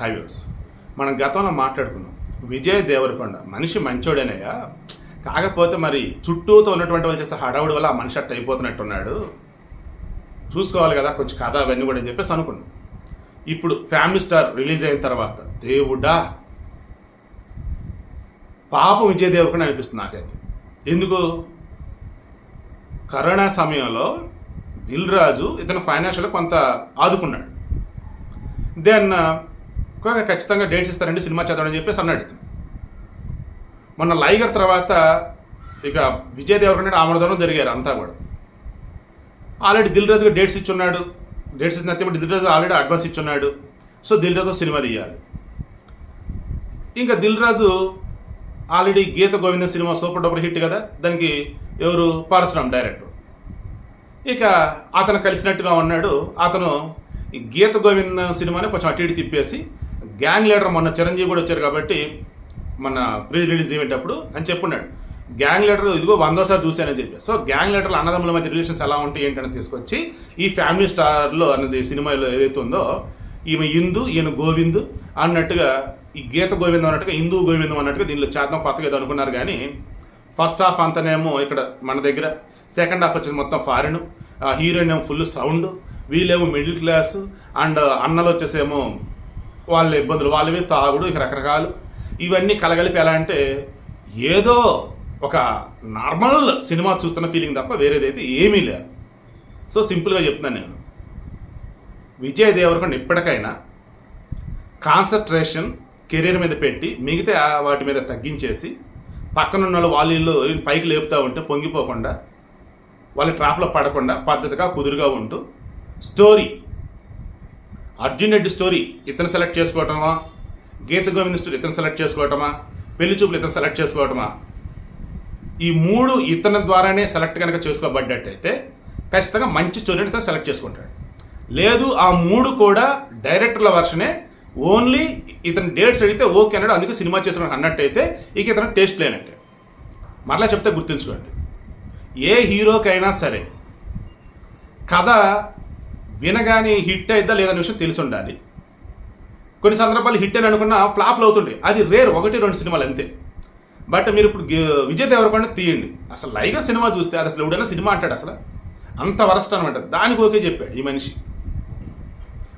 Highways. మనం గతంలో మాట్లాడుకున్నాం. విజయ్ దేవరకొండ మనిషి మంచోడేనయ్యా. కాకపోతే మరి చుట్టూతో ఉన్నటువంటి వాళ్ళు చేసే హడావుడి వల్ల ఆ మనిషి అట్ట అయిపోతున్నట్టున్నాడు. చూసుకోవాలి కదా కొంచెం కథ అవన్నీ కూడా అని చెప్పేసి అనుకున్నాం. ఇప్పుడు ఫ్యామిలీ స్టార్ రిలీజ్ అయిన తర్వాత దేవుడా పాపం విజయ్ దేవరకొండ అనిపిస్తుంది నాకైతే. ఎందుకు? కరోనా సమయంలో దిల్ రాజు ఇతను ఫైనాన్షియల్గా కొంత ఆదుకున్నాడు. దెన్ ఖచ్చితంగా డేట్స్ ఇస్తారండి సినిమా చేద్దామని చెప్పేసి అన్నాడు. మొన్న లైగర్ తర్వాత ఇక విజయ్ దేవరకొండ ఆమోదం జరిగారు అంతా కూడా. ఆల్రెడీ దిల్ రాజుగా డేట్స్ ఇచ్చున్నాడు. డేట్స్ ఇచ్చిన తర్వాత దిల్ రాజు ఆల్రెడీ అడ్వాన్స్ ఇచ్చున్నాడు. సో దిల్ రాజు సినిమా తీయాలి. ఇంకా Dil Raju already Geetha Govinda cinema super duper hit కదా దానికి ఎవరు? పారశ్రామ్ డైరెక్టర్. ఇక అతను కలిసినట్టుగా ఉన్నాడు. అతను ఈ గీత గోవింద సినిమాని కొంచెం అటు ఇటు తిప్పేసి గ్యాంగ్ లీడర్ మొన్న చిరంజీవి కూడా వచ్చారు కాబట్టి మన ప్రీ రిలీజ్ ఈవెంట్ అప్పుడు అని చెప్పున్నాడు. గ్యాంగ్ లీడర్ ఇదిగో వందోసారి చూశానని చెప్పి సో గ్యాంగ్ లీడర్లు అన్నదమ్ముల మధ్య రిలేషన్స్ ఎలా ఉంటాయి ఏంటని తీసుకొచ్చి ఈ ఫ్యామిలీ స్టార్లో అన్నది సినిమాలో ఏదైతే ఉందో ఈమె హిందు ఈయన గోవింద్ అన్నట్టుగా ఈ గీత గోవిందం అన్నట్టుగా హిందూ గోవిందం అన్నట్టుగా దీనిలో చేద్దాం కొత్తగా ఏదో అనుకున్నారు కానీ ఫస్ట్ హాఫ్ అంతనేమో ఇక్కడ మన దగ్గర సెకండ్ హాఫ్ వచ్చేసి మొత్తం ఫారిన్ హీరోయిన్ ఏమో ఫుల్ సౌండ్ వీళ్ళేమో మిడిల్ క్లాస్ అండ్ అన్నలు వచ్చేసేమో వాళ్ళ ఇబ్బందులు వాళ్ళవి తాగుడు ఇక రకరకాలు. ఇవన్నీ కలగలిపి ఎలా అంటే ఏదో ఒక నార్మల్ సినిమా చూస్తున్న ఫీలింగ్ తప్ప వేరేదైతే ఏమీ లేదు. సో సింపుల్గా చెప్తున్నాను నేను. విజయ్ దేవరకొండ ఇప్పటికైనా కాన్సన్ట్రేషన్ కెరీర్ మీద పెట్టి మిగతా వాటి మీద తగ్గించేసి పక్కన ఉన్న వాళ్ళు వీళ్ళు పైకి లేపుతూ ఉంటే పొంగిపోకుండా వాళ్ళ ట్రాప్లో పడకుండా పద్ధతిగా కుదురుగా ఉంటూ స్టోరీ అర్జున్ రెడ్డి స్టోరీ ఇతను సెలెక్ట్ చేసుకోవటమా? గీత గోవింద స్టోరీ ఇతను సెలెక్ట్ చేసుకోవటమా? పెళ్ళి చూపులు ఇతను సెలెక్ట్ చేసుకోవటమా? ఈ మూడు ఇతని ద్వారానే సెలెక్ట్ కనుక చేసుకోబడ్డట్టయితే ఖచ్చితంగా మంచి స్టోరీని ఇతను సెలెక్ట్ చేసుకుంటాడు. లేదు ఆ మూడు కూడా డైరెక్టర్ల వర్షనే ఓన్లీ ఇతని డేట్స్ అడిగితే ఓకే అన్నాడు అందుకే సినిమా చేసిన అన్నట్టయితే ఇక ఇతను టేస్ట్ లేనట్టే. మరలా చెప్తే గుర్తుంచుకోండి. ఏ హీరోకైనా సరే కథ వినగానే హిట్ అయిద్దా లేదనే విషయం తెలిసి ఉండాలి కొన్ని సందర్భాలు హిట్ అని అనుకున్న ఫ్లాప్లు అవుతుండే. అది రేర్ ఒకటి రెండు సినిమాలు అంతే. బట్ మీరు ఇప్పుడు విజయ్ దేవరకొండ తీయండి. అసలు లైగర్ సినిమా చూస్తే అది అసలు ఎవడైనా సినిమా అంటాడు అసలు? అంత వరస్ట్ అనమాట దానికి ఓకే చెప్పాడు ఈ మనిషి.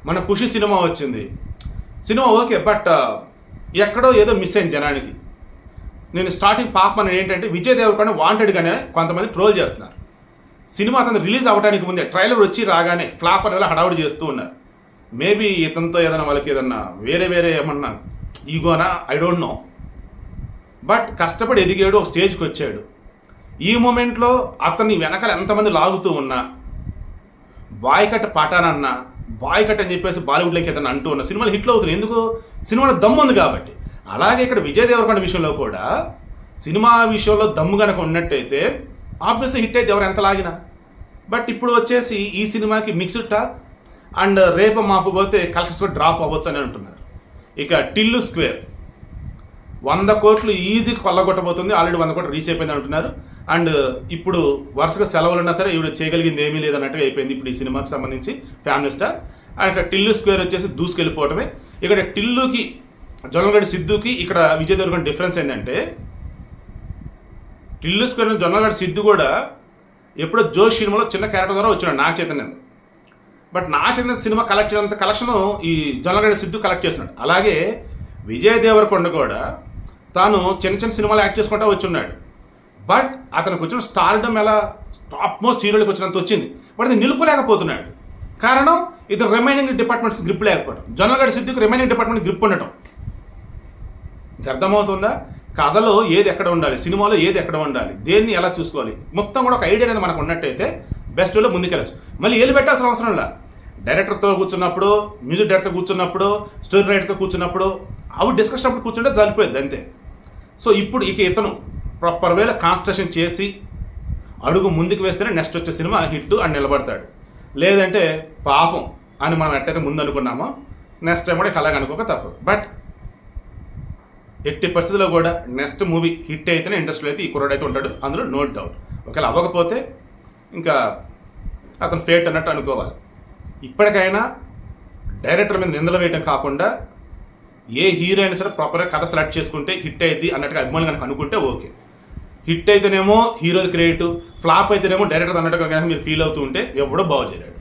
మన ఖుషి సినిమా వచ్చింది. సినిమా ఓకే బట్ ఎక్కడో ఏదో మిస్ అయింది జనానికి. నేను స్టార్టింగ్ పాప అని ఏంటంటే విజయ్ దేవరకొండ వాంటెడ్గానే కొంతమంది ట్రోల్ చేస్తున్నారు. సినిమా అతను రిలీజ్ అవ్వడానికి ముందే ట్రైలర్ వచ్చి రాగానే ఫ్లాప్ అనేలా హడావుడి చేస్తూ ఉన్నారు. మేబీ ఇతనితో ఏదైనా వాళ్ళకి ఏదన్నా వేరే వేరే ఏమన్నా ఈగోనా? ఐ డోంట్ నో బట్ కష్టపడి ఎదిగాడు ఒక స్టేజ్కి వచ్చాడు. ఈ మూమెంట్లో అతన్ని వెనకాల ఎంతమంది లాగుతూ ఉన్నా బాయ్ కట్ పటానన్నా బాయ్ కట్ అని చెప్పేసి బాలీవుడ్లోకి ఏదైనా అంటూ ఉన్న సినిమాలు హిట్లు అవుతున్నాయి. ఎందుకు? సినిమాలో దమ్ము ఉంది కాబట్టి. అలాగే ఇక్కడ విజయ్ దేవరకొండ విషయంలో కూడా సినిమా విషయంలో దమ్ము కనుక ఉన్నట్టయితే ఆబ్వియస్లీ హిట్ అయితే ఎవరు ఎంత లాగినా. బట్ ఇప్పుడు వచ్చేసి ఈ సినిమాకి మిక్స్డ్ టాక్ అండ్ రేపు మాపు పోతే కలెక్షన్స్ డ్రాప్ అవ్వచ్చు అని అంటున్నారు. ఇక టిల్లు స్క్వేర్. వంద కోట్లు ఈజీగా కొల్లగొట్టబోతుంది. ఆల్రెడీ వంద కోట్లు రీచ్ అయిపోయింది అంటున్నారు. అండ్ ఇప్పుడు వరుసగా సెలవులు ఉన్నా సరే ఇప్పుడు చేయగలిగింది ఏమీ లేదన్నట్టుగా అయిపోయింది ఇప్పుడు ఈ సినిమాకి సంబంధించి ఫ్యామిలీ స్టార్. అండ్ ఇక్కడ టిల్లు స్క్వేర్ వచ్చేసి దూసుకెళ్ళిపోవటమే. ఇక్కడ టిల్లుకి జొన్నగడ్డి సిద్ధుకి ఇక్కడ విజయ్ దేవరకొండ డిఫరెన్స్ ఏంటంటే టిల్లు స్క్వేర్ జొన్నగడ్డి సిద్ధు కూడా ఎప్పుడో జోష్ సినిమాలో చిన్న క్యారెక్టర్ ద్వారా వచ్చినాడు నా చైతన్యం బట్ నా చిన్న సినిమా కలెక్ట్ చేసినంత కలెక్షన్ ఈ జొన్నగడ్డ సిద్ధు కలెక్ట్ చేస్తున్నాడు. అలాగే విజయ్ దేవరకొండ కూడా తాను చిన్న చిన్న సినిమాలు యాక్ట్ చేసుకుంటా వచ్చున్నాడు. బట్ అతనికి వచ్చిన స్టార్డమ్ ఎలా టాప్ మోస్ట్ హీరోలకు వచ్చినంత వచ్చింది. బట్ అది నిలుపులేకపోతున్నాడు. కారణం ఇతను రిమైనింగ్ డిపార్ట్మెంట్స్ గ్రిప్ లేకపోవడం. Jonnagadi Siddiqui remaining department grip ఉండటం. ఇంకా అర్థమవుతుందా? కథలో ఏది ఎక్కడ ఉండాలి? సినిమాలో ఏది ఎక్కడ ఉండాలి? దేన్ని ఎలా చూసుకోవాలి? మొత్తం కూడా ఒక ఐడియా అనేది మనకు ఉన్నట్టయితే బెస్ట్ వేలో ముందుకెళ్ళచ్చు. మళ్ళీ ఏలు పెట్టాల్సిన అవసరం లేదు డైరెక్టర్తో కూర్చున్నప్పుడు మ్యూజిక్ డైరెక్టర్ కూర్చున్నప్పుడు స్టోరీ రైటర్తో కూర్చున్నప్పుడు అవి డిస్కషన్ అప్పుడు కూర్చుంటే సరిపోయింది అంతే. సో ఇప్పుడు ఇక ఇతను ప్రాపర్ వేలో కాన్సన్ట్రేషన్ చేసి అడుగు ముందుకు వేస్తేనే నెక్స్ట్ వచ్చే సినిమా హిట్ అని నిలబడతాడు. లేదంటే పాపం అని మనం ఎట్టయితే ముందు అనుకున్నామో నెక్స్ట్ టైం కూడా ఇక అలాగ అనుకోక తప్పదు. బట్ ఎట్టి పరిస్థితుల్లో కూడా నెక్స్ట్ మూవీ హిట్ అయితేనే ఇండస్ట్రీలో అయితే ఈ కుర్రాడు అయితే ఉంటాడు. అందులో నో డౌట్. ఒకవేళ అవ్వకపోతే ఇంకా అతను ఫేట్ అన్నట్టు అనుకోవాలి. ఇప్పటికైనా డైరెక్టర్ మీద నిందలు వేయడం కాకుండా ఏ హీరో అయినా సరే ప్రాపర్గా కథ సెలెక్ట్ చేసుకుంటే హిట్ అయ్యింది అన్నట్టుగా అభిమానులు కనుక అనుకుంటే ఓకే. హిట్ అయితేనేమో హీరోది క్రెడిట్ ఫ్లాప్ అయితేనేమో డైరెక్టర్ అన్నట్టుగా కనుక మీరు ఫీల్ అవుతూ ఉంటే ఎవడో బాగు చేయలేడు.